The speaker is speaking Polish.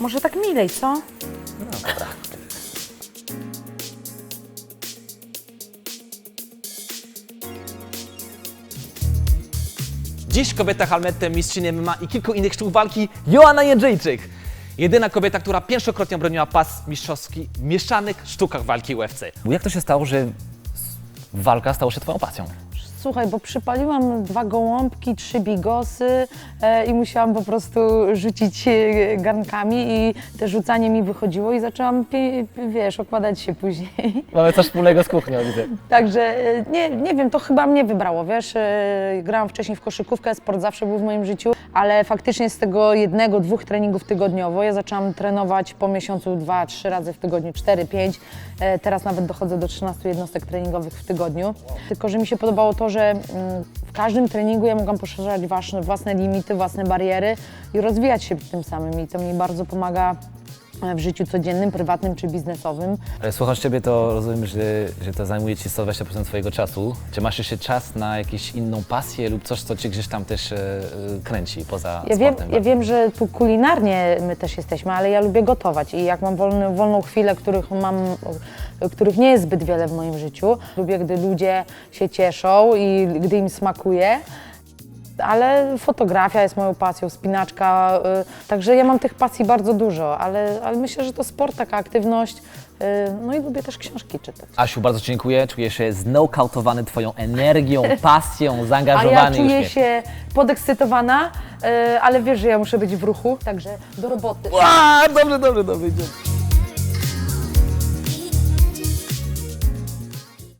Może tak milej, co? No dobra. Dziś kobieta Halmetem, mistrzyni MMA i kilku innych sztuk walki, Joanna Jędrzejczyk. Jedyna kobieta, która pięciokrotnie obroniła pas mistrzowski w mieszanych sztukach walki UFC. Jak to się stało, że walka stała się twoją pasją? Słuchaj, bo przypaliłam dwa gołąbki, trzy bigosy e, i musiałam po prostu rzucić e, garnkami i te rzucanie mi wychodziło i zaczęłam, pie, wiesz, okładać się później. Mamy coś wspólnego z kuchnią, widzę. Także e, nie, nie wiem, to chyba mnie wybrało, wiesz, e, grałam wcześniej w koszykówkę, sport zawsze był w moim życiu, ale faktycznie z tego jednego, dwóch treningów tygodniowo ja zaczęłam trenować po miesiącu dwa, trzy razy w tygodniu, cztery, pięć, e, teraz nawet dochodzę do 13 jednostek treningowych w tygodniu, tylko że mi się podobało to, że mm, w każdym treningu ja mogłam poszerzać własne, własne limity, własne bariery i rozwijać się tym samym. I to mi bardzo pomaga w życiu codziennym, prywatnym czy biznesowym. Ale Słuchasz Ciebie, to rozumiem, że, że to zajmuje Ci 120% Twojego czasu. Czy masz jeszcze czas na jakąś inną pasję lub coś, co Cię gdzieś tam też e, e, kręci poza Ja wiem, sportem? ja wiem, że tu kulinarnie my też jesteśmy, ale ja lubię gotować i jak mam wolny, wolną chwilę, których mam, których nie jest zbyt wiele w moim życiu, lubię, gdy ludzie się cieszą i gdy im smakuje. Ale fotografia jest moją pasją, spinaczka, y, także ja mam tych pasji bardzo dużo, ale, ale myślę, że to sport, taka aktywność, y, no i lubię też książki czytać. Asiu, bardzo Ci dziękuję. Czuję się znokautowany Twoją energią, pasją, A zaangażowany. ja i czuję uśmiechem. się podekscytowana, y, ale wiesz, że ja muszę być w ruchu, także do roboty. A, dobrze, dobrze, dobrze. idziemy.